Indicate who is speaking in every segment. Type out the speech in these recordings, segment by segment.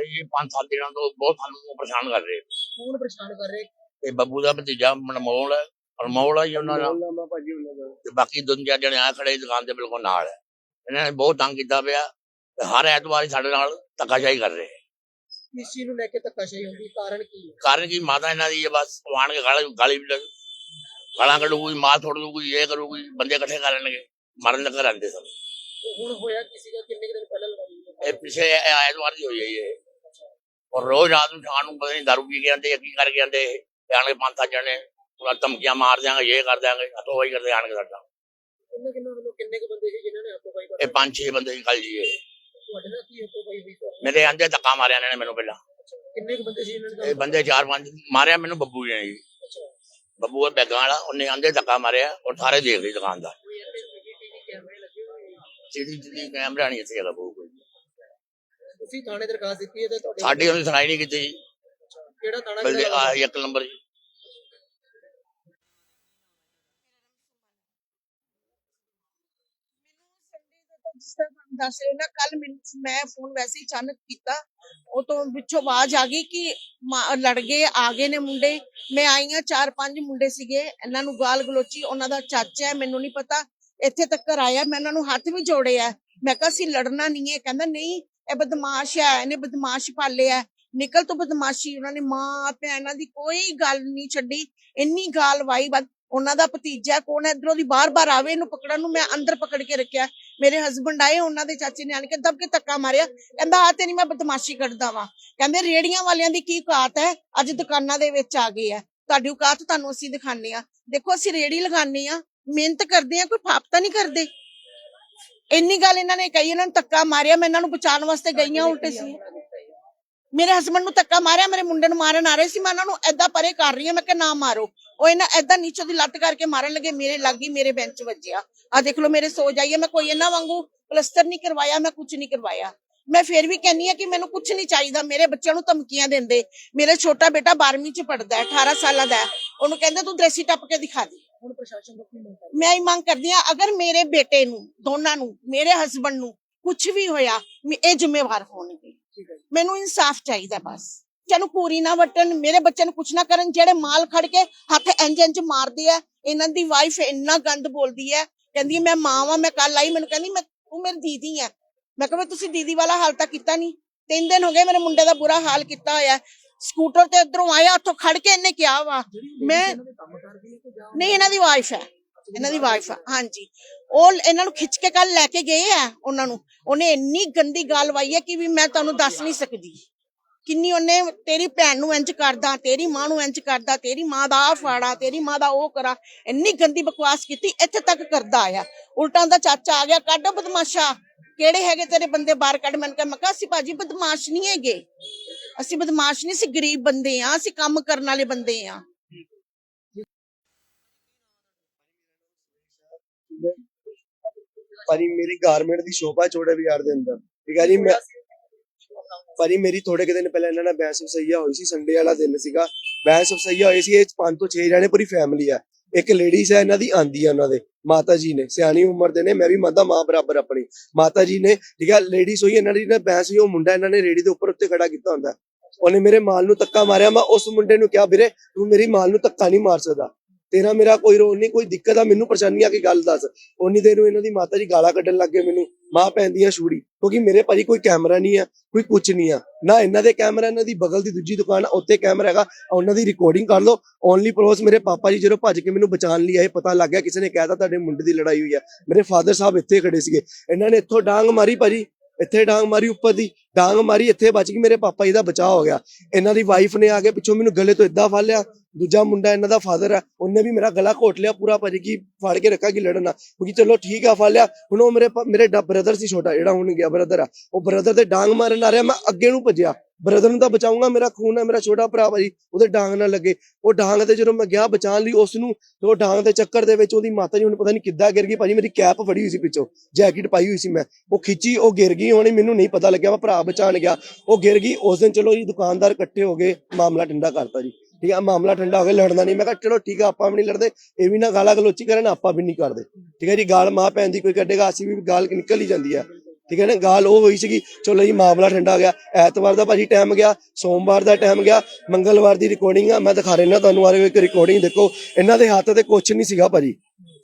Speaker 1: ਇਹ ਪੰਜ ਸੱਤ ਦਿਨਾਂ ਤੋਂ ਬਹੁਤ ਸਾਨੂੰ ਪਰੇਸ਼ਾਨ ਕਰ ਰਹੇ
Speaker 2: ਕੌਣ ਪਰੇਸ਼ਾਨ ਕਰ ਰਹੇ?
Speaker 1: ਤੇ ਬੱਬੂ ਦਾ ਭਤੀਜਾ ਮਨਮੋਲ ਹੈ। ਅਨਮੋਲ ਹੈ ਜੀ ਉਹਨਾਂ ਦਾ।
Speaker 2: ਦਾ।
Speaker 1: ਤੇ ਬਾਕੀ ਦੋ ਚਾਰ ਜਣੇ ਆ ਖੜੇ ਦੁਕਾਨ ਦੇ ਬਿਲਕੁਲ ਨਾਲ ਹੈ। ਇਹਨਾਂ ਨੇ ਬਹੁਤ ਤੰਗ ਕੀਤਾ ਪਿਆ। ਤੇ ਹਰ ਐਤਵਾਰ ਹੀ ਸਾਡੇ ਨਾਲ ਧੱਕਾਸ਼ਾਹੀ ਕਰ ਰਹੇ।
Speaker 2: ਇਸ ਚੀਜ਼ ਨੂੰ ਲੈ ਕੇ ਧੱਕਾਸ਼ਾਹੀ ਹੁੰਦੀ ਕਾਰਨ ਕੀ ਹੈ?
Speaker 1: ਕਾਰਨ ਕੀ? ਮਾਤਾ ਇਹਨਾਂ ਦੀ ਹੈ ਬਸ। ਆਣ ਕੇ ਗਾਲੀ ਗਾਲੀ ਵੀ ਗਾਲਾਂ ਕੱਢੂਗੀ ਮਾਰ ਥੋੜ ਦੂਗੀ ਇਹ ਕਰੂਗੀ ਬੰਦੇ ਇਕੱਠੇ ਕਰ ਲੈਣਗੇ। ਮਾਰਨ ਲੱਗ ਰਹਿੰਦੇ ਸਭ।
Speaker 2: ਹੁਣ ਹੋਇਆ ਕੀ ਸੀਗਾ? ਕਿੰਨੇ ਦਿਨ ਪਹਿਲਾਂ ਲੜਾਈ
Speaker 1: ਇਹ ਪਿਛੇ ਐਤਵਾਰ ਦੀ ਹੋਈ ਹੈ ਇਹ। ਔਰ ਰੋਜ਼ ਰਾਤ ਨੂੰ ਸ਼ਾਮ ਨੂੰ ਪਤਾ ਨਹੀਂ ਦਾਰੂ ਪੀ ਕੇ ਆਉਂਦੇ ਆ, ਕੀ ਕਰਕੇ ਆਉਂਦੇ ਇਹ ਤੇ ਆਣ ਕੇ ਪੰਜ ਸੱਤ ਜਣੇ ਉਹਨਾਂ ਧਮਕੀਆਂ ਮਾਰ ਦਿਆਂਗੇ ਇਹ ਕਰ ਦਿਆਂਗੇ ਹੱਥੋਂ ਵਾਈ ਕਰਦੇ ਆਣ ਕੇ ਸਾਡਾ।
Speaker 2: ਕਿੰਨੇ ਕਿੰਨੇ ਵੱਲੋਂ ਕਿੰਨੇ ਕੁ ਬੰਦੇ ਸੀ ਜਿਨ੍ਹਾਂ ਨੇ ਹੱਥੋਂ ਪਾਈ
Speaker 1: ਇਹ ਪੰਜ ਛੇ ਬੰਦੇ ਦੀ ਗੱਲ ਜੀ ਇਹ।
Speaker 2: ਤੁਹਾਡੇ ਨਾਲ ਕੀ ਹੱਥੋਂ ਪਾਈ ਹੋਈ ਸੀ?
Speaker 1: ਮੇਰੇ ਆਂਦੇ ਧੱਕਾ ਮਾਰਿਆ ਇਹਨਾਂ ਨੇ ਮੈਨੂੰ ਪਹਿਲਾਂ।
Speaker 2: ਕਿੰਨੇ ਕੁ ਬੰਦੇ ਸੀ ਜਿਨ੍ਹਾਂ ਨੇ
Speaker 1: ਇਹ ਬੰਦੇ ਚਾਰ ਪੰਜ ਮਾਰਿਆ ਮੈਨੂੰ ਬੱਬੂ ਜੀ ਨੇ ਜੀ। ਬੱਬੂ ਉਹ ਬੈਗਾਂ ਵਾਲਾ ਉਹਨੇ ਆਂਦੇ ਧੱਕਾ ਮਾਰਿਆ ਔਰ ਸਾਰੇ ਦੇਖ ਲਈ ਦੁਕਾਨਦਾਰ।
Speaker 2: ਕੋਈ ਇੱਥੇ ਸੀਸੀਟੀਵੀ ਕੈਮਰੇ ਆ।
Speaker 1: ਦੀ ਨਹੀਂ ਇੱਥੇ ਕੋਈ
Speaker 2: ਤੁਸੀਂ ਥਾਣੇ ਦਰਖਾਸਤ ਦਿੱਤੀ ਹੈ ਤੇ ਤੁਹਾਡੇ
Speaker 1: ਸਾਡੀ ਉਹਨੇ ਸੁਣਾਈ ਨਹੀਂ ਕੀਤੀ ਜੀ।
Speaker 2: ਕਿਹੜਾ ਥਾਣਾ
Speaker 1: ਬਲਦੇ ਆ ਇੱਕ ਨੰਬਰ ਜੀ।
Speaker 3: ਜਿਸ ਤਰ੍ਹਾਂ ਤੁਹਾਨੂੰ ਦੱਸ ਰਹੇ ਹੋ ਨਾ ਕੱਲ ਮੈਨੂੰ ਮੈਂ ਫੋਨ ਵੈਸੇ ਹੀ ਅਚਾਨਕ ਕੀਤਾ। ਉਹ ਤੋਂ ਵਿੱਚੋਂ ਆਵਾਜ਼ ਆ ਗਈ ਕਿ ਮਾ- ਲੜ ਗਏ ਆ ਗਏ ਨੇ ਮੁੰਡੇ। ਮੈਂ ਆਈ ਹਾਂ ਚਾਰ ਪੰਜ ਮੁੰਡੇ ਸੀਗੇ। ਇਹਨਾਂ ਨੂੰ ਗਾਲ ਗਲੋਚੀ ਉਹਨਾਂ ਦਾ ਚਾਚਾ ਹੈ ਮੈਨੂੰ ਨਹੀਂ ਪਤਾ। ਇੱਥੇ ਤੱਕ ਆਇਆ ਮੈਂ ਉਹਨਾਂ ਨੂੰ ਹੱਥ ਵੀ ਜੋੜੇ ਆ ਮੈਂ ਕਿਹਾ ਸੀ ਲੜਨਾ ਨਹੀਂ ਹੈ। ਕਹਿੰਦਾ ਨਹੀਂ ਇਹ ਬਦਮਾਸ਼ ਹੈ, ਇਹਨੇ ਬਦਮਾਸ਼ ਪਾਲੇ ਆ ਨਿਕਲ ਤੋਂ ਬਦਮਾਸ਼ੀ, ਉਹਨਾਂ ਨੇ ਮਾਂ ਭੈਣਾਂ ਦੀ ਕੋਈ ਗੱਲ ਨਹੀਂ ਛੱਡੀ। ਇੰਨੀ ਗਾਲ ਵਾਈ ਬਸ ਉਹਨਾਂ ਦਾ ਭਤੀਜਾ ਕੌਣ ਹੈ? ਇਧਰੋਂ ਦੀ ਬਾਰ-ਬਾਰ ਆਵੇ ਇਹਨੂੰ ਪਕੜਨ ਨੂੰ, ਮੈਂ ਅੰਦਰ ਪਕੜ ਕੇ ਰੱਖਿਆ। ਮੇਰੇ ਹਸਬੰਡ ਆਏ, ਉਹਨਾਂ ਦੇ ਚਾਚੇ ਨੇ ਆਣ ਕੇ ਦਬ ਕੇ ਧੱਕਾ ਮਾਰਿਆ। ਕਹਿੰਦਾ ਆ ਤੇ ਨਹੀਂ ਮੈਂ ਬਦਮਾਸ਼ੀ ਕੱਢਦਾ ਵਾਂ। ਕਹਿੰਦੇ ਰੇੜੀਆਂ ਵਾਲਿਆਂ ਦੀ ਕੀ ਔਕਾਤ ਹੈ? ਅੱਜ ਦੁਕਾਨਾਂ ਦੇ ਵਿੱਚ ਆ ਗਏ ਆ। ਤੁਹਾਡੀ ਔਕਾਤ ਤੁਹਾਨੂੰ ਅਸੀਂ ਦਿਖਾਣੇ ਆ ਦੇਖੋ, ਅਸੀਂ ਰੇੜੀ ਲਗਾਉਂਦੇ ਆ ਮਿਹਨਤ ਕਰਦੇ ਆ ਕੋਈ ਫਾਪਤਾ ਨਹੀਂ ਕਰਦੇ। ਇੰਨੀ ਗੱਲ ਇਹਨਾਂ ਨੇ ਕਹੀ ਇਹਨਾਂ ਨੂੰ ਧੱਕਾ ਮਾਰਿਆ ਮੈਂ ਇਹਨਾਂ ਨੂੰ ਬਚਾਉਣ ਵਾਸਤੇ ਗਈਆਂ ਉਲਟੇ ਸੀ। ਮੇਰੇ ਹਸਬੰਡ ਨੂੰ ਧੱਕਾ ਮਾਰਿਆ ਮੇਰੇ ਮੁੰਡੇ ਨੂੰ ਮਾਰਨ ਆ ਰਹੇ ਸੀ ਮੈਂ ਉਹਨਾਂ ਨੂੰ ਐਦਾਂ ਪਰੇ ਕਰ ਰਹੀ ਹਾਂ ਮੈਂ ਕਿਹਾ ਨਾ ਮਾਰੋ। ਉਹ ਇਹਨਾਂ ਐਦਾਂ ਨੀਚੋਂ ਦੀ ਲੱਤ ਕਰਕੇ ਮਾਰਨ ਲੱਗੇ ਮੇਰੇ ਲੱਗੀ ਮੇਰੇ ਬੈਂਚ ਵੱਜਿਆ। ਆ ਦੇਖ ਲਓ ਮੇਰੇ ਸੋ ਜਾਈਏ ਮੈਂ ਕੋਈ ਇਹਨਾਂ ਵਾਂਗੂ ਪਲਸਟਰ ਨਹੀਂ ਕਰਵਾਇਆ ਮੈਂ ਕੁਝ ਨਹੀਂ ਕਰਵਾਇਆ। ਮੈਂ ਫੇਰ ਵੀ ਕਹਿੰਨੀ ਆ ਕਿ ਮੈਨੂੰ ਕੁਝ ਨਹੀਂ ਚਾਹੀਦਾ ਮੇਰੇ ਬੱਚਿਆਂ ਨੂੰ ਧਮਕੀਆਂ ਦਿੰਦੇ। ਮੇਰੇ ਛੋਟਾ ਬੇਟਾ 12ਵੀਂ ਚ ਪੜਦਾ ਹੈ 18 ਸਾਲਾਂ ਦਾ ਉਹਨੂੰ ਕਹਿੰਦੇ ਤੂੰ ਦ੍ਰੇਸੀ ਟੱਪ ਕੇ ਦਿਖਾ ਦੇ।
Speaker 2: ਹੁਣ ਪ੍ਰਸ਼ਾਸਨ ਤੋਂ ਕੀ ਮੰਗ ਕਰਦੇ?
Speaker 3: ਮੈਂ ਇਹ ਮੰਗ ਕਰਦੀ ਆ ਅਗਰ ਮੇਰੇ ਬੇਟੇ ਨੂੰ ਦੋਨਾਂ ਨੂੰ ਮੇਰੇ ਹਸਬੰਡ ਨੂੰ ਕੁਝ ਵੀ ਹੋਇਆ ਮੈਂ- ਇਹ ਜ਼ਿੰਮੇਵਾਰ ਹੋਣਗੇ।
Speaker 2: ਠੀਕ ਹੈ ਜੀ।
Speaker 3: ਮੈਨੂੰ ਇਨਸਾਫ ਚਾਹੀਦਾ ਬਸ। ਚਨੂੰ ਪੂਰੀ ਨਾ ਵਟਣ ਮੇਰੇ ਬੱਚੇ ਨੂੰ ਕੁਛ ਨਾ ਕਰਨ ਜਿਹੜੇ ਮਾਲ ਖੜ ਕੇ ਹੱਥ ਇੰਜ ਇੰਜ ਮਾਰਦੇ ਆ ਇਹਨਾਂ ਦੀ ਵਾਈਫ ਇੰਨਾ ਗੰਦ ਬੋਲਦੀ ਹੈ ਕਹਿੰਦੀ ਹੈ, ਮੈਂ ਮਾਂ ਵਾਂ ਮੈਂ ਕੱਲ ਆਈ ਮੈਨੂੰ ਕਹਿੰਦੀ ਮੈਂ ਤੂੰ ਮੇਰੀ ਦੀਦੀ ਹੈ ਮੈਂ ਕਿਹਾ ਵੀ ਤੁਸੀਂ ਦੀਦੀ ਵਾਲਾ ਹਾਲ ਤਾਂ ਕੀਤਾ ਨਹੀਂ ਤਿੰਨ ਦਿਨ ਹੋ ਗਏ ਮੇਰੇ ਮੁੰਡੇ ਦਾ ਬੁਰਾ ਹਾਲ ਕੀਤਾ ਹੋਇਆ। ਹੈ। ਸਕੂਟਰ ਤੇ ਇਧਰੋਂ ਆਇਆ ਉੱਥੋਂ ਖੜ ਕੇ ਇਹਨੇ ਕਿਹਾ ਵਾ ਮੈਂ ਨਹੀਂ ਇਹਨਾਂ ਦੀ ਵਾਈਫ ਹੈ ਇਹਨਾਂ ਦੀ ਵਾਈਫ ਹੈ ਹਾਂਜੀ। ਉਹ ਇਹਨਾਂ ਨੂੰ ਖਿੱਚ ਕੇ ਕੱਲ ਲੈ ਕੇ ਗਏ ਆ ਉਹਨਾਂ ਨੂੰ। ਉਹਨੇ ਇੰਨੀ ਗੰਦੀ ਗੱਲ ਵਾਈ ਹੈ ਕਿ ਵੀ ਮੈਂ ਤੁਹਾਨੂੰ ਦੱਸ ਨਹੀਂ ਸਕਦੀ। ਕਿੰਨੀ ਉਹਨੇ ਤੇਰੀ ਭੈਣ ਨੂੰ ਇੰਜ ਕਰਦਾ ਤੇਰੀ ਮਾਂ ਨੂੰ ਇੰਜ ਕਰਦਾ ਤੇਰੀ ਮਾਂ ਦਾ ਆ ਫਾੜਾ ਤੇਰੀ ਮਾਂ ਦਾ ਉਹ ਕਰਾ ਇੰਨੀ ਗੰਦੀ ਬਕਵਾਸ ਕੀਤੀ ਇੱਥੇ ਤੱਕ ਕਰਦਾ ਆਇਆ। ਉਲਟਾਂ ਦਾ ਚਾਚਾ ਆ ਗਿਆ ਕੱਢ ਬਦਮਾਸ਼ਾ ਕਿਹੜੇ ਹੈਗੇ ਤੇਰੇ ਬੰਦੇ ਬਾਹਰ ਕੱਢ? ਮੈਂ ਕਿਹਾ ਮੈਂ ਕਿਹਾ ਅਸੀਂ ਭਾਜੀ ਬਦਮਾਸ਼ ਨਹੀਂ ਹੈਗੇ। ਅਸੀਂ ਬਦਮਾਸ਼ ਨਹੀਂ, ਅਸੀਂ ਗਰੀਬ ਬੰਦੇ ਆ ਅਸੀਂ ਕੰਮ ਕਰਨ ਵਾਲੇ ਬੰਦੇ ਆ
Speaker 4: ਭਾਜੀ, ਮੇਰੀ ਗਾਰਮੈਂਟ ਦੀ ਸ਼ੋਪ ਆ ਛੋਟੇ ਬਾਜ਼ਾਰ ਦੇ ਅੰਦਰ। ਠੀਕ ਹੈ ਜੀ, ਮੈਂ ਭਾਜੀ, ਮੇਰੀ ਥੋੜੇ ਕੁ ਦਿਨ ਪਹਿਲਾਂ ਇਹਨਾਂ ਨਾਲ ਬਹਿਸ ਸਈਆ ਹੋਈ ਸੀ ਸੰਡੇ ਵਾਲਾ ਦਿਨ ਸੀਗਾ। ਬਹਿਸ ਸਈਆ ਹੋਈ ਸੀ, ਇਹ ਪੰਜ ਤੋਂ 6 ਜਣੇ ਪੂਰੀ ਫੈਮਿਲੀ ਆ। ਇੱਕ ਲੇਡੀਜ਼ ਹੈ ਇਹਨਾਂ ਦੀ ਆਂਦੀ ਆ ਉਹਨਾਂ ਦੇ, ਮਾਤਾ ਜੀ ਨੇ। ਸਿਆਣੀ ਉਮਰ ਦੇ ਨੇ, ਮੈਂ ਵੀ ਮਾਤਾ, ਮਾਂ ਬਰਾਬਰ ਆਪਣੀ। ਮਾਤਾ ਜੀ ਨੇ, ਠੀਕ ਹੈ ਲੇਡੀਜ਼ ਹੋਈ ਇਹਨਾਂ ਦੀ ਨਾ ਬਹਿਸ ਹੋਈ, ਉਹ ਮੁੰਡਾ ਇਹਨਾਂ ਨੇ ਰੇੜੀ ਦੇ ਉੱਪਰ ਉੱਤੇ ਖੜਾ ਕੀਤਾ ਹੁੰਦਾ। ਉਹਨੇ ਮੇਰੇ ਮਾਲ ਨੂੰ ਧੱਕਾ ਮਾਰਿਆ। ਮੈਂ ਉਸ ਮੁੰਡੇ ਨੂੰ ਕਿਹਾ ਵੀਰੇ ਤੂੰ ਮੇਰੀ ਮਾਲ ਨੂੰ ਧੱਕਾ ਨਹੀਂ ਮਾਰ ਸਕਦਾ। ਤੇਰਾ ਮੇਰਾ ਕੋਈ ਰੋਲ ਨਹੀਂ ਕੋਈ ਦਿੱਕਤ ਆ ਮੈਨੂੰ ਪਰੇਸ਼ਾਨੀ ਆ ਕੀ ਗੱਲ ਦੱਸ। ਉਨੀ ਦੇਰ ਨੂੰ ਇਹਨਾਂ ਦੀ ਮਾਤਾ ਜੀ ਗਾਲਾਂ ਕੱਢਣ ਲੱਗ ਗਏ ਮੈਨੂੰ ਮਾਂ ਪੈਂਦੀਆਂ ਛੂੜੀ। ਕਿਉਂਕਿ ਮੇਰੇ ਭਾਜੀ ਕੋਈ ਕੈਮਰਾ ਨਹੀਂ ਆ ਕੋਈ ਕੁਝ ਨਹੀਂ ਆ। ਨਾ ਇਹਨਾਂ ਦੇ ਕੈਮਰਾ ਇਹਨਾਂ ਦੀ ਬਗਲ ਦੀ ਦੂਜੀ ਦੁਕਾਨ ਆ, ਉੱਥੇ ਕੈਮਰਾ ਹੈਗਾ। ਉਹਨਾਂ ਦੀ ਰਿਕਾਰਡਿੰਗ ਕਰ ਲਓ। ਓਨਲੀ ਪ੍ਰੋਸ ਮੇਰੇ ਪਾਪਾ ਜੀ ਜਦੋਂ ਭੱਜ ਕੇ ਮੈਨੂੰ ਬਚਾਉਣ ਲਈ ਆਏ ਪਤਾ ਲੱਗ ਗਿਆ ਕਿਸੇ ਨੇ ਕਹਿਤਾ ਤੁਹਾਡੇ ਮੁੰਡੇ ਦੀ ਲੜਾਈ ਹੋਈ ਆ। ਮੇਰੇ ਫਾਦਰ ਸਾਹਿਬ ਇੱਥੇ ਖੜੇ ਸੀਗੇ। ਇਹਨਾਂ ਨੇ ਇੱਥੋਂ ਡਾਂਗ ਮਾਰੀ ਭਾਜੀ। ਇੱਥੇ ਡਾਂਗ ਮਾਰੀ ਉੱਪਰ ਦੀ, ਡਾਂਗ ਮਾਰੀ, ਇੱਥੇ ਬਚ ਗਈ ਮੇਰੇ ਪਾਪਾ ਜੀ ਦਾ ਬਚਾਅ ਹੋ ਗਿਆ। ਇਹਨਾਂ ਦੀ ਵਾਈਫ ਨੇ ਆ ਕੇ ਪਿੱਛੋਂ ਮੈਨੂੰ ਗਲੇ ਤੋਂ ਇਦਾਂ ਫੜ ਲਿਆ। ਦੂਜਾ ਮੁੰਡਾ ਇਹਨਾਂ ਦਾ ਫਾਦਰ ਆ, ਉਹਨੇ ਵੀ ਮੇਰਾ ਗਲਾ ਘੋਟ ਲਿਆ ਪੂਰਾ ਭਾਜੀ ਕੀ ਫੜ ਕੇ ਰੱਖਾ ਕਿ ਲੜਨਾ ਕਿਉਂਕਿ ਚਲੋ ਠੀਕ ਆ, ਫੜ ਲਿਆ। ਹੁਣ ਉਹ ਮੇਰੇ ਮੇਰੇ ਬ੍ਰਦਰ ਸੀ ਛੋਟਾ, ਜਿਹੜਾ ਹੁਣ ਗਿਆ ਬ੍ਰਦਰ ਆ। ਉਹ ਬ੍ਰਦਰ ਤੇ ਡਾਂਗ ਮਾਰਨ ਆ ਰਿਹਾ, ਮੈਂ ਅੱਗੇ ਨੂੰ ਭੱਜਿਆ। ਬ੍ਰਦਰ ਨੂੰ ਤਾਂ ਬਚਾਉਂਗਾ ਮੇਰਾ ਖੂਨ ਹੈ ਮੇਰਾ ਛੋਟਾ ਭਰਾ ਭਾਜੀ, ਉਹਦੇ ਡਾਂਗ ਨਾਲ ਲੱਗੇ। ਉਹ ਡਾਂਗ ਤੇ ਜਦੋਂ ਮੈਂ ਗਿਆ ਬਚਾਉਣ ਲਈ ਉਸ ਨੂੰ ਤੇ ਉਹ ਡਾਂਗ ਦੇ ਚੱਕਰ ਦੇ ਵਿੱਚ ਉਹਦੀ ਮਾਤਾ ਜੀ ਹੁਣ ਪਤਾ ਨਹੀਂ ਕਿੱਦਾਂ ਗਿਰ ਗਈ, ਭਾਜੀ ਮੇਰੀ ਕੈਪ ਫੜੀ ਹੋਈ ਸੀ ਪਿੱਛੋਂ ਜੈਕਟ ਪਾਈ ਹੋਈ ਸੀ ਮੈਂ। ਉਹ ਖਿੱਚੀ, ਉਹ ਗਿਰ ਗਈ ਹੋਣੀ, ਮੈਨੂੰ ਨਹੀਂ ਪਤਾ ਲੱਗਿਆ, ਮੈਂ ਭਰਾ ਬਚਾਉਣ ਗਿਆ। ਉਹ ਗਿਰ ਗਈ, ਉਸ ਦਿਨ ਚਲੋ ਜੀ ਦੁਕਾਨਦਾਰ ਇਕੱਠੇ ਹੋ ਗਏ, ਮਾਮਲਾ ਠੰਡਾ ਕਰਤਾ ਜੀ। ਠੀਕ ਹੈ ਮਾਮਲਾ ਠੰਡਾ ਹੋ ਗਿਆ, ਲੜਨਾ ਨਹੀਂ। ਮੈਂ ਕਿਹਾ, ਚਲੋ ਠੀਕ ਆ, ਆਪਾਂ ਵੀ ਨਹੀਂ ਲੜਦੇ। ਇਹ ਵੀ ਨਾ ਗਾਲਾ ਗਲੋਚੀ ਕਰਨ, ਆਪਾਂ ਵੀ ਨਹੀਂ ਕਰਦੇ। ਠੀਕ ਹੈ ਜੀ, ਗਾਲ ਮਾਂ ਭੈਣ ਦੀ ਕੋਈ ਕੱਢੇਗਾ ਅਸੀਂ ਵੀ ਗਾਲ ਨਿਕਲ ਹੀ ਜਾਂਦੀ ਹੈ ਠੀਕ ਹੈ ਨਾ, ਗਾਲ ਉਹ ਹੋਈ ਸੀਗੀ, ਚਲੋ ਜੀ, ਮਾਮਲਾ ਠੰਡਾ ਹੋ ਗਿਆ। ਐਤਵਾਰ ਦਾ ਭਾਜੀ ਟਾਈਮ ਗਿਆ, ਸੋਮਵਾਰ ਦਾ ਟਾਈਮ ਗਿਆ, ਮੰਗਲਵਾਰ ਦੀ ਰਿਕਾਰਡਿੰਗ ਆ। ਮੈਂ ਦਿਖਾ ਰਿਹਾ ਤੁਹਾਨੂੰ ਆ ਇੱਕ ਰਿਕਾਰਡਿੰਗ ਦੇਖੋ। ਇਹਨਾਂ ਦੇ ਹੱਥ ਤੇ ਕੁਛ ਨਹੀਂ ਸੀਗਾ ਭਾਜੀ।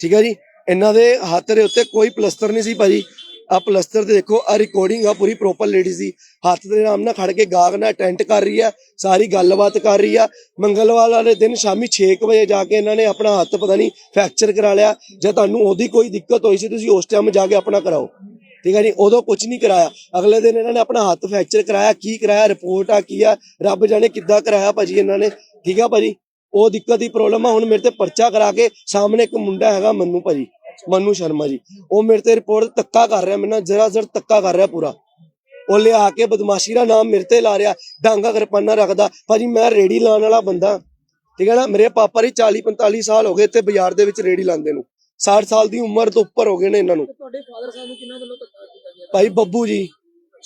Speaker 4: ਠੀਕ ਹੈ ਜੀ, ਇਹਨਾਂ ਦੇ ਹੱਥ ਦੇ ਉੱਤੇ ਕੋਈ ਪਲਸਤਰ ਨਹੀਂ ਸੀ ਭਾਜੀ। ਆ ਪਲਸਤਰ ਤੇ ਦੇਖੋ, ਆ ਰਿਕਾਰਡਿੰਗ ਆ ਪੂਰੀ ਪ੍ਰੋਪਰ ਲੇਡੀ ਸੀ। ਹੱਥ ਦੇ ਨਾਮ ਨਾਲ ਖੜ ਕੇ ਗਾਗ ਨਾਲ ਅਟੈਂਡ ਕਰ ਰਹੀ ਆ, ਸਾਰੀ ਗੱਲਬਾਤ ਕਰ ਰਹੀ ਆ। ਮੰਗਲਵਾਰ ਵਾਲੇ ਦਿਨ ਸ਼ਾਮੀ 6 ਵਜੇ ਜਾ ਕੇ ਇਹਨਾਂ ਨੇ ਆਪਣਾ ਹੱਥ ਪਤਾ ਨਹੀਂ ਫ੍ਰੈਕਚਰ ਕਰਾ ਲਿਆ, ਜੇ ਤੁਹਾਨੂੰ ਉਹਦੀ ਕੋਈ ਦਿੱਕਤ ਹੋਈ ਸੀ, ਤੁਸੀਂ ਉਸ ਟਾਈਮ ਜਾ ਕੇ ਆਪਣਾ ਕਰਾਓ। ਠੀਕ ਹੈ ਜੀ? ਉਦੋਂ ਕੁਝ ਨਹੀਂ ਕਰਾਇਆ। ਅਗਲੇ ਦਿਨ ਇਹਨਾਂ ਨੇ ਆਪਣਾ ਹੱਥ ਫ੍ਰੈਕਚਰ ਕਰਾਇਆ। ਕੀ ਕਰਾਇਆ? ਰਿਪੋਰਟ ਆ ਕੀ ਆ? ਰੱਬ ਜਾਣੇ ਕਿੱਦਾਂ ਕਰਾਇਆ ਭਾਜੀ ਇਹਨਾਂ ਨੇ? ਠੀਕ ਆ ਭਾਜੀ? ਉਹ ਦਿੱਕਤ ਦੀ ਪ੍ਰੋਬਲਮ ਆ। ਹੁਣ ਮੇਰੇ ਤੇ ਪਰਚਾ ਕਰਾ ਕੇ ਸਾਹਮਣੇ ਇੱਕ ਮੁੰਡਾ ਹੈਗਾ ਮੰਨੂ ਭਾਜੀ। ਮੰਨੂ ਸ਼ਰਮਾ ਜੀ। ਉਹ ਮੇਰੇ ਤੇ ਰਿਪੋਰਟ ਧੱਕਾ ਕਰ ਰਿਹਾ ਮੇਰੇ ਨਾਲ ਜਰਾ ਜ਼ਰ ਧੱਕਾ ਕਰ ਰਿਹਾ ਪੂਰਾ। ਉਹ ਲਿਆ ਕੇ ਬਦਮਾਸ਼ੀ ਦਾ ਨਾਮ ਮੇਰੇ ਤੇ ਲਾ ਰਿਹਾ ਡਾਂਗਾ ਕਿਰਪਾਨਾ ਰੱਖਦਾ। ਭਾਜੀ ਮੈਂ ਰੇੜੀ ਲਾਉਣ ਵਾਲਾ ਬੰਦਾ। ਠੀਕ ਹੈ ਨਾ ਮੇਰੇ ਪਾਪਾ ਦੀ 40 45 ਸਾਲ ਹੋ ਗਏ ਤੇ ਬਾਜ਼ਾਰ ਦੇ ਵਿੱਚ ਰੇੜੀ ਲਾਉਂਦੇ ਨੂੰ। 60 ਸਾਲ ਦੀ ਉਮਰ ਤੋਂ ਉੱਪਰ ਹੋ ਗਏ ਨੇ ਇਹਨਾਂ ਨੂੰ।
Speaker 2: ਤੁਹਾਡੇ ਫਾਦਰ ਸਾਹਿਬ ਨੂੰ ਕਿੰਨਾ ਵੱਲੋਂ ਧੱਕਾ ਕੀਤਾ ਗਿਆ?
Speaker 4: ਭਾਈ ਬੱਬੂ ਜੀ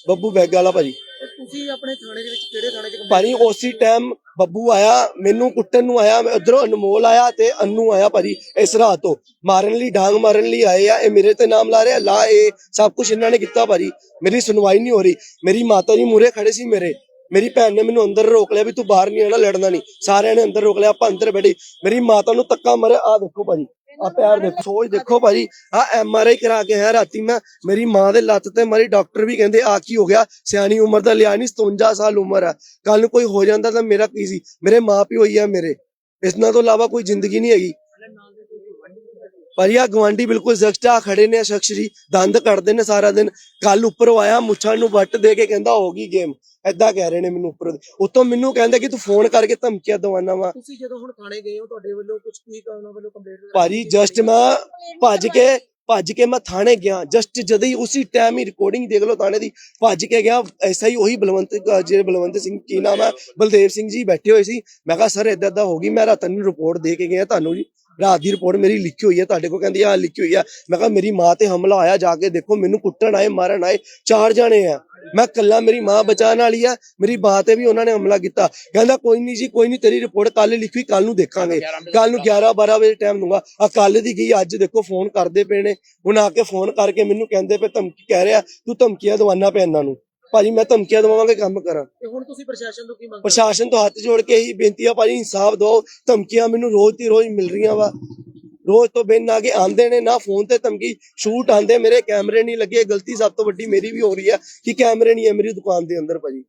Speaker 4: ਬੱਬੂ ਬੈਗ ਵਾਲਾ ਭਾਜੀ।
Speaker 2: ਤੁਸੀਂ ਆਪਣੇ ਥਾਣੇ ਦੇ ਵਿੱਚ ਕਿਹੜੇ ਥਾਣੇ 'ਚ complaint
Speaker 4: ਭਾਜੀ ਉਸੇ ਟਾਈਮ ਬੱਬੂ ਆਇਆ ਮੈਨੂੰ ਕੁੱਟਣ ਨੂੰ ਆਇਆ ਮੈਂ ਉਧਰੋਂ ਅਨਮੋਲ ਆਇਆ ਤੇ ਅੰਨੂ ਆਇਆ ਭਾਜੀ ਇਸ ਰਾਤ ਤੋਂ। ਮਾਰਨ ਲਈ ਡਾਂਗ ਮਾਰਨ ਲਈ ਆਏ ਆ ਇਹ ਮੇਰੇ ਤੇ ਨਾਮ ਲਾ ਰਿਹਾ ਲਾ ਇਹ ਸਭ ਕੁਝ ਇਹਨਾਂ ਨੇ ਕੀਤਾ ਭਾਜੀ। ਮੇਰੀ ਸੁਣਵਾਈ ਨਹੀਂ ਹੋ ਰਹੀ। ਮੇਰੀ ਮਾਤਾ ਜੀ ਮੂਰੇ ਖੜੇ ਸੀ ਮੇਰੇ। ਮੇਰੀ ਭੈਣ ਨੇ ਮੈਨੂੰ ਅੰਦਰ ਰੋਕ ਲਿਆ ਵੀ ਤੂੰ ਬਾਹਰ ਨਹੀਂ ਆਣਾ ਲੜਨਾ ਨਹੀਂ। ਸਾਰਿਆਂ ਨੇ ਅੰਦਰ ਰੋਕ ਲਿਆ ਆਪਾਂ ਅੰਦਰ ਬੈਠੇ। ਮੇਰੀ ਮਾਤਾ ਨੂੰ ਧੱਕਾ ਮਾਰਿਆ ਆ ਦੇਖੋ ਭਾਜੀ। ਆ ਪਿਆਰ ਦੇਖੋ ਸੋਚ ਦੇਖੋ ਭਾਜੀ ਆ ਐਮ ਆਰ ਆਈ ਕਰਾ ਕੇ ਆਇਆ ਰਾਤੀ ਮੈਂ ਮੇਰੀ ਮਾਂ ਦੇ ਲੱਤ ਤੇ ਮਾਰੀ ਡਾਕਟਰ ਵੀ ਕਹਿੰਦੇ ਆ ਕੀ ਹੋ ਗਿਆ? ਸਿਆਣੀ ਉਮਰ ਦਾ ਲਿਆ ਨਹੀਂ 57 ਸਾਲ ਉਮਰ ਹੈ। ਕੱਲ ਨੂੰ ਕੋਈ ਹੋ ਜਾਂਦਾ ਤਾਂ ਮੇਰਾ ਕੀ ਸੀ? ਮੇਰੇ ਮਾਂ ਪਿਓ ਹੀ ਆ ਮੇਰੇ। ਇਸ ਨਾਲ ਤੋਂ ਇਲਾਵਾ ਕੋਈ ਜ਼ਿੰਦਗੀ ਨਹੀਂ ਹੈਗੀ। ਭਾਜੀ ਆ ਗਵਾਂਢੀ ਬਿਲਕੁਲ ਜ਼ਖਤਾ ਖੜੇ ਨੇ ਸ਼ਖਸ ਜੀ ਦੰਦ ਕੱਢਦੇ ਨੇ ਸਾਰਾ ਦਿਨ। ਕੱਲ ਉੱਪਰੋਂ ਆਇਆ ਮੁੱਛਾਂ ਨੂੰ ਵੱਟ ਦੇ ਕੇ ਕਹਿੰਦਾ ਹੋ ਗਈ ਗੇਮ। ਐਦਾਂ ਕਹਿ ਰਹੇ ਨੇ ਮੈਨੂੰ ਉੱਪਰ ਉਤੋਂ ਮੈਨੂੰ ਕਹਿੰਦੇ ਕਿ ਤੂੰ ਫੋਨ ਕਰਕੇ ਧਮਕੀਆਂ ਦਵਾਨਾ ਵਾ।
Speaker 2: ਤੁਸੀਂ ਜਦੋਂ ਹੁਣ ਥਾਣੇ ਗਏ ਹੋ ਤੁਹਾਡੇ ਵੱਲੋਂ ਕੁਝ ਕੀ ਉਹਨਾਂ ਵੱਲੋਂ ਕੰਪਲੇਂਟ
Speaker 4: ਭਾਜੀ ਜਸਟ ਮੈਂ ਭੱਜ ਕੇ ਭੱਜ ਕੇ ਮੈਂ ਥਾਣੇ ਗਿਆ। ਜਸਟ ਜਦ ਹੀ ਉਸੇ ਟਾਈਮ ਹੀ ਰਿਕਾਰਡਿੰਗ ਦੇਖ ਲਓ ਥਾਣੇ ਦੀ। ਭੱਜ ਕੇ ਗਿਆ ਐਸਾ ਹੀ ਉਹੀ ਬਲਵੰਤ ਜਿਹੜੇ ਬਲਵੰਤ ਸਿੰਘ ਕੀ ਨਾਮ ਹੈ? ਬਲਦੇਵ ਸਿੰਘ ਜੀ ਬੈਠੇ ਹੋਏ ਸੀ। ਮੈਂ ਕਿਹਾ ਸਰ ਏਦਾਂ ਏਦਾਂ ਹੋ ਗਈ ਮੈਂ ਰਾਤ ਨੂੰ ਰਿਪੋਰਟ ਦੇ ਕੇ ਗਿਆ ਤੁਹਾਨੂੰ ਜੀ। ਰਾਤ ਦੀ ਰਿਪੋਰਟ ਮੇਰੀ ਲਿਖੀ ਹੋਈ ਹੈ, ਤੁਹਾਡੇ ਕੋਲ ਕਹਿੰਦੀ ਆ ਲਿਖੀ ਹੋਈ ਆ ਮੈਂ ਕਿਹਾ, ਮੇਰੀ ਮਾਂ ਤੇ ਹਮਲਾ ਆਇਆ, ਜਾ ਕੇ ਦੇਖੋ, ਮੈਨੂੰ ਕੁੱਟਣ ਆਏ, ਮਾਰਨ ਆਏ, ਚਾਰ ਜਾਣੇ ਆ। ਮੈਂ ਕੱਲਾ ਮੇਰੀ ਮਾਂ ਬਚਾਉਣ ਵਾਲੀ ਆ, ਮੇਰੀ ਮਾਂ ਤੇ ਵੀ ਉਹਨਾਂ ਨੇ ਹਮਲਾ ਕੀਤਾ। ਕਹਿੰਦਾ, ਕੋਈ ਨਹੀਂ ਜੀ, ਕੋਈ ਨਹੀਂ ਤੇਰੀ ਰਿਪੋਰਟ ਕੱਲ ਲਿਖੀ ਕੱਲ ਨੂੰ ਦੇਖਾਂਗੇ। ਕੱਲ ਨੂੰ 11 12 ਵਜੇ ਟਾਈਮ ਦੂੰਗਾ ਆ ਕੱਲ ਦੀ ਗਈ, ਅੱਜ ਦੇਖੋ ਫੋਨ ਕਰਦੇ ਪਏ ਨੇ। ਹੁਣ ਆ ਕੇ ਫੋਨ ਕਰਕੇ ਮੈਨੂੰ ਕਹਿੰਦੇ ਪਏ, ਧਮਕੀ ਕਹਿ ਰਿਹਾ, ਤੂੰ ਧਮਕੀਆਂ ਦਵਾਨਾ ਪਿਆ ਇਹਨਾਂ ਨੂੰ। ਭਾਜੀ ਮੈਂ ਧਮਕੀਆਂ ਦਵਾਵਾਂਗੇ ਕੰਮ ਕਰਾਂ।
Speaker 2: ਤੇ ਹੁਣ ਤੁਸੀਂ ਪ੍ਰਸ਼ਾਸਨ ਤੋਂ ਕੀ ਮੰਗ
Speaker 4: ਪ੍ਰਸ਼ਾਸਨ ਤੋਂ ਹੱਥ ਜੋੜ ਕੇ ਇਹੀ ਬੇਨਤੀ ਆ ਭਾਜੀ ਇਨਸਾਫ ਦਿਓ। ਧਮਕੀਆਂ ਮੈਨੂੰ ਰੋਜ਼ ਦੀ ਰੋਜ਼ ਮਿਲ ਰਹੀਆਂ ਵਾ। ਰੋਜ਼ ਤੋਂ ਬਿਨ ਆ ਕੇ ਆਂਦੇ ਨੇ ਨਾ ਫੋਨ ਤੇ ਧਮਕੀ। ਸ਼ੂਟ ਆਂਦੇ ਮੇਰੇ ਕੈਮਰੇ ਨਹੀਂ ਲੱਗੇ। ਗਲਤੀ ਸਭ ਤੋਂ ਵੱਡੀ ਮੇਰੀ ਵੀ ਹੋ ਰਹੀ ਹੈ ਕਿ ਕੈਮਰੇ ਨਹੀਂ ਹੈ ਮੇਰੀ ਦੁਕਾਨ ਦੇ ਅੰਦਰ ਭਾਜੀ।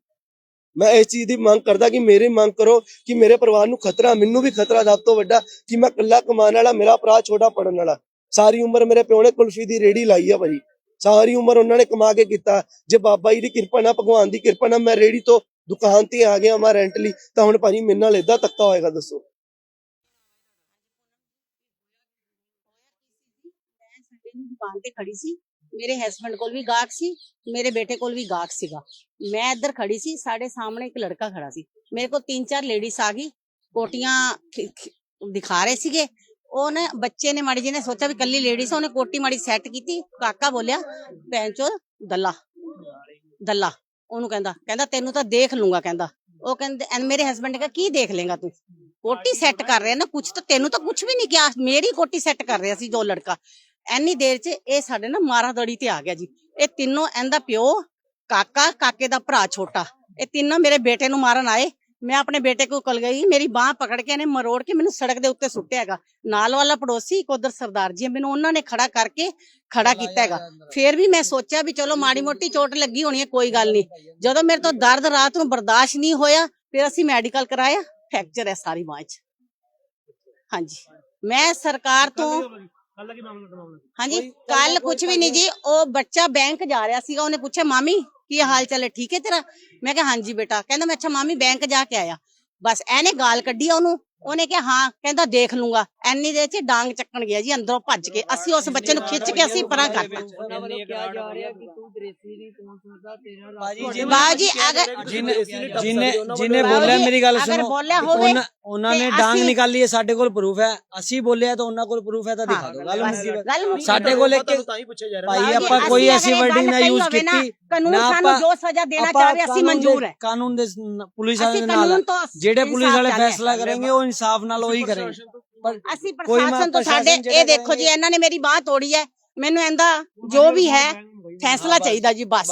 Speaker 4: ਮੈਂ ਇਸ ਚੀਜ਼ ਦੀ ਮੰਗ ਕਰਦਾ ਕਿ ਮੇਰੀ ਮੰਗ ਕਰੋ ਕਿ ਮੇਰੇ ਪਰਿਵਾਰ ਨੂੰ ਖਤਰਾ ਮੈਨੂੰ ਵੀ ਖਤਰਾ ਸਭ ਤੋਂ ਵੱਡਾ ਕਿ ਮੈਂ ਇਕੱਲਾ ਕਮਾਉਣ ਵਾਲਾ ਮੇਰਾ ਭਰਾ ਛੋਟਾ ਪੜਨ ਵਾਲਾ। ਸਾਰੀ ਉਮਰ ਮੇਰੇ ਪਿਓ ਨੇ ਕੁਲਫੀ ਦੀ ਰੇੜੀ ਲਾਈ ਆ ਭਾਜੀ। ਸਾਰੀ ਉਮਰ ਉਹਨਾਂ ਨੇ ਕਮਾ ਕੇ ਕੀਤਾ। ਜੇ ਬਾਬਾ ਜੀ ਦੀ ਕਿਰਪਾ ਨਾਲ ਭਗਵਾਨ ਦੀ ਕਿਰਪਾ ਨਾਲ ਮੈਂ ਰੇੜੀ ਤੋਂ ਦੁਕਾਨ ਤੇ ਆ ਗਿਆ ਮੈਂ ਰੈਂਟ ਲਈ, ਤਾਂ ਹੁਣ ਭਾਜੀ ਮੇਰੇ ਨਾਲ ਏਦਾਂ ਧੱਕਾ ਹੋਏਗਾ ਦੱਸੋ।
Speaker 5: ਦੁਕਾਨ ਤੇ ਖੜੀ ਸੀ, ਮੇਰੇ ਹਸਬੰਡ ਕੋਲ ਵੀ ਗਾਹਕ ਸੀ, ਮੇਰੇ ਬੇਟੇ ਕੋਲ ਵੀ ਗਾਹਕ ਸੀਗਾ। ਮੈਂ ਇੱਧਰ ਖੜੀ ਸੀ, ਸਾਡੇ ਸਾਹਮਣੇ ਇੱਕ ਲੜਕਾ ਖੜਾ ਸੀ। ਮੇਰੇ ਕੋਲ ਤਿੰਨ ਚਾਰ ਲੇਡੀਜ਼ ਆ ਗਈ, ਕੋਟੀਆਂ ਦਿਖਾ ਰਹੇ ਸੀਗੇ ਉਹਨੇ ਬੱਚੇ ਨੇ ਮਾੜੀ ਜੀ ਨੇ ਸੋਚਿਆ ਵੀ ਕੱਲੀ ਲੇਡੀਜ਼ ਉਹਨੇ ਕੋਟੀ ਮਾੜੀ ਸੈੱਟ ਕੀਤੀ, ਕਾਕਾ ਬੋਲਿਆ ਪੈਂਚੋ ਦੱਲਾ ਦੱਲਾ। ਉਹਨੂੰ ਕਹਿੰਦਾ ਕਹਿੰਦਾ ਤੈਨੂੰ ਤਾਂ ਦੇਖ ਲੂੰਗਾ, ਕਹਿੰਦਾ। ਉਹ ਕਹਿੰਦੇ ਮੇਰੇ ਹਸਬੰਡ ਨੇ ਕੀ ਦੇਖ ਲੇਗਾ ਤੂੰ? ਕੋਟੀ ਸੈੱਟ ਕਰ ਰਿਹਾ ਨਾ ਕੁਛ ਤਾਂ ਤੈਨੂੰ ਤਾਂ ਕੁਛ ਵੀ ਨਹੀਂ ਕਿਹਾ, ਮੇਰੀ ਕੋਟੀ ਸੈੱਟ ਕਰ ਰਿਹਾ ਸੀ ਜੋ ਲੜਕਾ। ਐਨੀ ਦੇਰ 'ਚ ਇਹ ਸਾਡੇ ਨਾ ਮਾਰਾ ਦੜੀ ਤੇ ਆ ਗਿਆ ਜੀ। ਇਹ ਤਿੰਨੋਂ, ਇਹਦਾ ਪਿਓ, ਕਾਕਾ, ਕਾਕੇ ਦਾ ਭਰਾ ਛੋਟਾ। ਇਹ ਤਿੰਨੋਂ ਮੇਰੇ ਬੇਟੇ ਨੂੰ ਮਾਰਨ ਆਏ। ਮੈਂ ਆਪਣੇ ਬੇਟੇ ਕੋਲ ਕਲ ਗਈ ਮੇਰੀ ਬਾਹ ਪਕੜ ਕੇ ਇਹਨੇ ਮਰੋੜ ਕੇ ਮੈਨੂੰ ਸੜਕ ਦੇ ਉੱਤੇ ਸੁੱਟਿਆ ਹੈਗਾ। ਨਾਲ ਵਾਲਾ ਪੜੋਸੀ ਇੱਕ ਉਧਰ ਸਰਦਾਰ ਜੀ ਮੈਨੂੰ ਉਹਨਾਂ ਨੇ ਖੜਾ ਕਰਕੇ ਖੜਾ ਕੀਤਾ ਹੈਗਾ। ਫੇਰ ਵੀ ਮੈਂ ਸੋਚਿਆ ਵੀ ਚਲੋ ਮਾੜੀ ਮੋਟੀ ਚੋਟ ਲੱਗੀ ਹੋਣੀ ਹੈ ਕੋਈ ਗੱਲ ਨਹੀਂ। ਜਦੋਂ ਮੇਰੇ ਤੋਂ ਦਰਦ ਰਾਤ ਨੂੰ ਬਰਦਾਸ਼ਤ ਨਹੀਂ ਹੋਇਆ ਫਿਰ ਅਸੀਂ ਮੈਡੀਕਲ ਕਰਾਇਆ ਫ੍ਰੈਕਚਰ ਹੈ ਸਾਰੀ ਬਾਂਹ 'ਚ। ਹਾਂਜੀ। ਮੈਂ ਸਰਕਾਰ ਤੋਂ ਹਾਂਜੀ ਕੱਲ ਕੁਝ ਵੀ ਨਹੀਂ। ਜੀ ਉਹ ਬੱਚਾ ਬੈਂਕ ਜਾ ਰਿਹਾ ਸੀਗਾ ਉਹਨੇ ਪੁੱਛਿਆ ਮਾਮੀ ਕੀ ਹਾਲ ਚਾਲ ਹੈ? ਠੀਕ ਹੈ ਤੇਰਾ? ਮੈਂ ਕਿਹਾ ਹਾਂਜੀ ਬੇਟਾ। ਕਹਿੰਦਾ ਮੈਂ ਅੱਛਾ ਮਾਮੀ ਬੈਂਕ ਜਾ ਕੇ ਆਇਆ। ਬਸ ਐਨੇ ਗਾਲ ਕੱਢੀ ਉਹਨੂੰ। ਉਹਨੇ ਕਿਹਾ ਹਾਂ ਕਹਿੰਦਾ ਦੇਖ ਲੂੰਗਾ। ਐਨੀ ਦੇ ਚ ਡਾਂਗ ਚੱਕਣ ਗਿਆ ਜੀ ਅੰਦਰੋਂ ਭੱਜ ਕੇ। ਅਸੀਂ ਉਸ ਬੱਚੇ ਨੂੰ ਖਿੱਚ ਕੇ ਅਸੀਂ ਪਰਾਂ ਕਰਤਾ
Speaker 2: ਉਹਨਾਂ ਵੱਲੋਂ ਕਿਹਾ ਜਾ ਰਿਹਾ ਕਿ ਤੂੰ ਦ੍ਰੇਸੀ ਨਹੀਂ ਪਹੁੰਚ ਸਕਦਾ ਤੇਰਾ
Speaker 6: ਬਾਜੀ
Speaker 5: ਅਗਰ
Speaker 6: ਜਿਨੇ ਜਿਨੇ ਬੋਲਿਆ ਮੇਰੀ ਗੱਲ
Speaker 5: ਅਗਰ
Speaker 6: ਸੁਣੋ
Speaker 5: ਬੋਲਿਆ ਹੋਵੇ
Speaker 6: ਉਹਨਾਂ
Speaker 5: ਤੇ
Speaker 6: ਨੇ ਡਾਂਗ
Speaker 5: ਅਸੀਂ-
Speaker 6: ਨਿਕਾਲੀ ਹੈ ਸਾਡੇ ਕੋਲ ਪ੍ਰੂਫ ਹੈ। ਅਸੀਂ ਬੋਲਿਆ ਤਾਂ ਉਹਨਾਂ ਕੋਲ ਪ੍ਰੂਫ ਹੈ ਤਾਂ ਦਿਖਾ ਦਿਓ। ਗੱਲ ਮੁੱਕੀ ਬਸ।
Speaker 5: ਗੱਲ ਮੁੱਕੀ
Speaker 6: ਸਾਡੇ ਕੋਲ ਇੱਕ
Speaker 2: ਤਾਂ ਹੀ ਪੁੱਛਿਆ ਜਾ ਰਿਹਾ।
Speaker 6: ਭਾਈ ਆਪਾਂ ਕੋਈ
Speaker 5: ਅਸੀਂ
Speaker 6: ਐਸੀ ਵਰਡਿੰਗ ਨਾ ਯੂਜ਼ ਕੀਤੀ
Speaker 5: ਕਾਨੂੰਨ
Speaker 6: ਨਾ
Speaker 5: ਸਾਨੂੰ
Speaker 6: ਆਪਾਂ-
Speaker 5: ਜੋ ਸਜ਼ਾ ਦੇਣਾ
Speaker 6: ਆਪਾਂ
Speaker 5: ਚਾਹਵੇ ਅਸੀਂ
Speaker 6: ਕਾਨੂੰਨ ਦੇ-
Speaker 5: ਮਨਜ਼ੂਰ ਹੈ।
Speaker 6: ਕਾਨੂੰਨ ਦੇ ਪੁਲਿਸ
Speaker 5: ਅਸੀਂ
Speaker 6: ਵਾਲੇ ਨਾਲ
Speaker 5: ਕਾਨੂੰਨ ਤੋਂ
Speaker 6: ਜਿਹੜੇ ਪੁਲਿਸ ਵਾਲੇ। ਫੈਸਲਾ ਕਰਨਗੇ ਉਹ ਇਨਸਾਫ ਨਾਲ ਉਹੀ ਕਰਨਗੇ। ਪਰ
Speaker 5: ਅਸੀਂ ਪ੍ਰਸ਼ਾਸਨ ਤੋਂ ਸਾਡੇ ਇਹ ਦੇਖੋ ਜੀ ਇਹਨਾਂ ਨੇ ਮੇਰੀ ਬਾਹ ਤੋੜੀ ਹੈ। ਮੈਨੂੰ ਇਹਦਾ ਜੋ ਵੀ ਹੈ ਫੈਸਲਾ ਚਾਹੀਦਾ ਜੀ ਬਸ।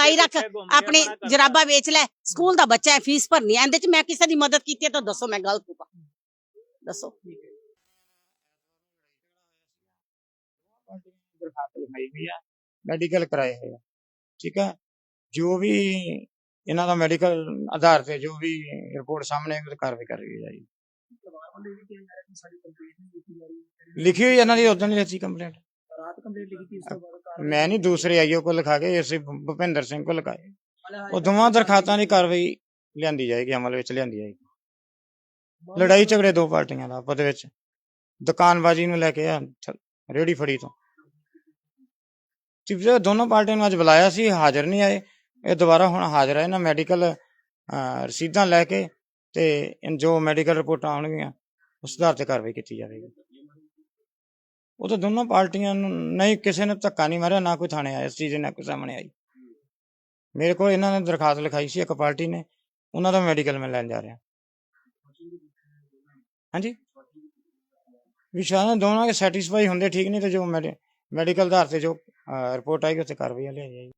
Speaker 5: ਲਗਾਈ ਰੱਖ ਆਪਣੀ। ਜਰਾਬਾ ਵੇਚ ਲੈ। ਸਕੂਲ ਦਾ ਬੱਚਾ ਹੈ ਫੀਸ ਭਰਨੀ ਹੈ। ਇਹਦੇ ਚ ਮੈਂ ਕਿਸੇ ਦੀ ਮਦਦ ਕੀਤੀ ਹੈ ਤਾਂ ਦੱਸੋ ਮੈਂ ਗਲਤ ਹੂੰ ਦੱਸੋ।
Speaker 7: ਮੈਡੀਕਲ ਕਰਾਏ ਹੋਏ ਆ। ਠੀਕ ਆ ਜੋ ਵੀ ਇਹਨਾਂ ਦਾ ਮੈਡੀਕਲ ਆਧਾਰ ਤੇ ਜੋ ਵੀ ਰਿਪੋਰਟ ਸਾਹਮਣੇ ਆਏਗੀ ਉਹ ਕਾਰਵਾਈ ਕਰ ਰਹੀ ਹੈ ਜੀ। ਲਿਖੀ ਹੋਈ ਇਹਨਾਂ ਦੀ ਉਦੋਂ ਦੀ ਲਿਖੀ ਕੰਪਲੇਂਟ
Speaker 8: ਰਾਤ ਕੰਪਲੀਟ ਲਿਖੀ ਇਸ ਤੋਂ ਬਾਅਦ।
Speaker 7: ਮੈਂ ਨਹੀਂ ਦੂਸਰੇ ਆਈਓ ਕੋ ਲਿਖਾ ਕੇ ਇਸੇ ਭੁਪਿੰਦਰ ਸਿੰਘ ਕੋ ਲਿਖਾਏ। ਉਹ ਦੋਵਾਂ ਦਰਖਾਸਤਾਂ ਦੀ ਕਾਰਵਾਈ ਲਿਆਂਦੀ ਜਾਏਗੀ ਅਮਲ ਵਿੱਚ ਲਿਆਂਦੀ ਜਾਏਗੀ। ਲੜਾਈ ਝਗੜੇ ਦੋ ਪਾਰਟੀਆਂ ਦਾ ਆਪਸ ਦੇ ਵਿੱਚ ਦੁਕਾਨਬਾਜੀ ਨੂੰ ਲੈ ਕੇ ਰੇਹੜੀ ਫੜੀ ਤੋਂ। ਚਿਫ ਦੋਨੋਂ ਪਾਰਟੀਆਂ ਨੂੰ ਅੱਜ ਬੁਲਾਇਆ ਸੀ ਹਾਜ਼ਰ ਨਹੀਂ ਆਏ। ਇਹ ਦੁਬਾਰਾ ਹੁਣ ਹਾਜ਼ਰ ਆਏ ਨਾ ਮੈਡੀਕਲ ਰਸੀਦਾਂ ਲੈ ਕੇ ਤੇ ਜੋ ਮੈਡੀਕਲ ਰਿਪੋਰਟਾਂ ਆਉਣਗੀਆਂ ਉਸ ਆਧਾਰ ਤੇ ਕਾਰਵਾਈ ਕੀਤੀ ਜਾਵੇਗੀ। ਉਹ ਤਾਂ ਦੋਨੋਂ ਪਾਰਟੀਆਂ ਨੂੰ ਨਹੀਂ ਕਿਸੇ ਨੇ ਧੱਕਾ ਨਹੀਂ ਮਾਰਿਆ, ਨਾ ਕੋਈ ਥਾਣੇ ਆਇਆ ਇਸ ਚੀਜ਼ ਦੀ ਨਾ ਕੋਈ ਸਾਹਮਣੇ ਆਈ। ਮੇਰੇ ਕੋਲ ਇਹਨਾਂ ਨੇ ਦਰਖਾਸਤ ਲਿਖਾਈ ਸੀ, ਇੱਕ ਪਾਰਟੀ ਨੇ, ਉਹਨਾਂ ਦਾ ਮੈਡੀਕਲ ਮੈਂ ਲੈਣ ਜਾ ਰਿਹਾ। ਹਾਂਜੀ? ਵਿਸ਼ਾਲ ਦੋਨਾਂ ਕੇ ਸੈਟੀਸਫਾਈ ਹੁੰਦੇ ਠੀਕ ਨਹੀਂ ਤੇ ਜੋ ਮੈਡੀਕਲ ਆਧਾਰ ਤੇ ਜੋ ਰਿਪੋਰਟ ਆਏਗੀ ਉੱਤੇ ਕਾਰਵਾਈ ਲਿਆ ਜਾਏਗੀ